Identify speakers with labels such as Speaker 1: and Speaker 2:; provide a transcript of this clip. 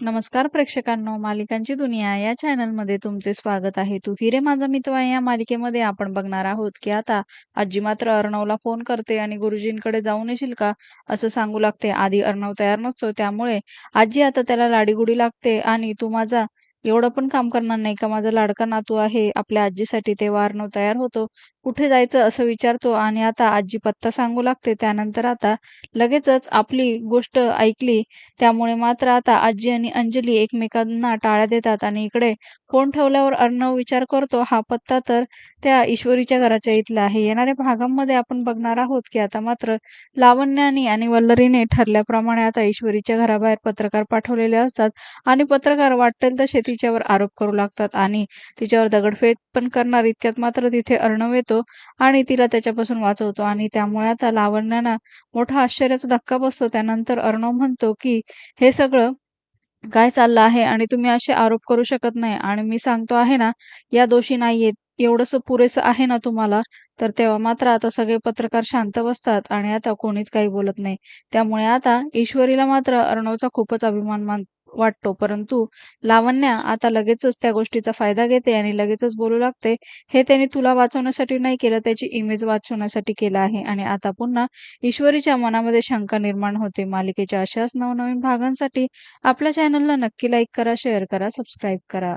Speaker 1: नमस्कार प्रेक्षकांनो, मालिकांची दुनिया या चॅनलमध्ये तुमचे स्वागत आहे. तू हिरे माझा मित्र या मालिकेमध्ये आपण बघणार आहोत की आता आजी मात्र अर्णवला फोन करते आणि गुरुजींकडे जाऊन येशील का असं सांगू लागते. आधी अर्णव तयार नसतो त्यामुळे आजी आता त्याला लाडीगुडी लागते आणि तू माझा एवढं पण काम करणार नाही का माझा लाडका नातू आहे आपल्या आजीसाठी तेव्हा अर्णव तयार होतो. कुठे जायचं असं विचारतो आणि आता आजी पत्ता सांगू लागते. त्यानंतर आता लगेचच आपली गोष्ट ऐकली त्यामुळे मात्र आता आजी आणि अंजली एकमेकांना टाळ्या देतात आणि इकडे फोन ठेवल्यावर अर्णव विचार करतो हा पत्ता तर त्या ईश्वरीच्या घराच्या इथला आहे. येणाऱ्या भागांमध्ये आपण बघणार आहोत की आता मात्र लावण्याने आणि वल्लरीने ठरल्याप्रमाणे आता ईश्वरीच्या घराबाहेर पत्रकार पाठवलेले असतात आणि पत्रकार वाटेल तसे तिच्यावर आरोप करू लागतात आणि तिच्यावर दगडफेक पण करणार इतक्यात मात्र तिथे अर्णव येतो आणि तिला त्याच्यापासून वाचवतो. आणि त्यामुळे आता लावण्याला मोठा आश्चर्याचा धक्का बसतो. त्यानंतर अर्णव म्हणतो की हे सगळं काय चाललं आहे आणि तुम्ही असे आरोप करू शकत नाही. आणि मी सांगतो आहे ना या दोषी नाहीयेत. एवढंसं पुरेसं आहे ना तुम्हाला तर तेव्हा मात्र आता सगळे पत्रकार शांत बसतात आणि आता कोणीच काही बोलत नाही. त्यामुळे आता ईश्वरीला मात्र अर्णवचा खूपच अभिमान मान वाटतो. परंतु लावण्या आता लगेचच त्या गोष्टीचा फायदा घेते आणि लगेचच बोलू लागते. हे त्यांनी तुला वाचवण्यासाठी नाही केलं त्याची इमेज वाचवण्यासाठी केलं आहे. आणि आता पुन्हा ईश्वरीच्या मनामध्ये शंका निर्माण होते. मालिकेच्या अशाच नवनवीन भागांसाठी आपल्या चॅनलला नक्की लाईक करा शेअर करा सबस्क्राईब करा.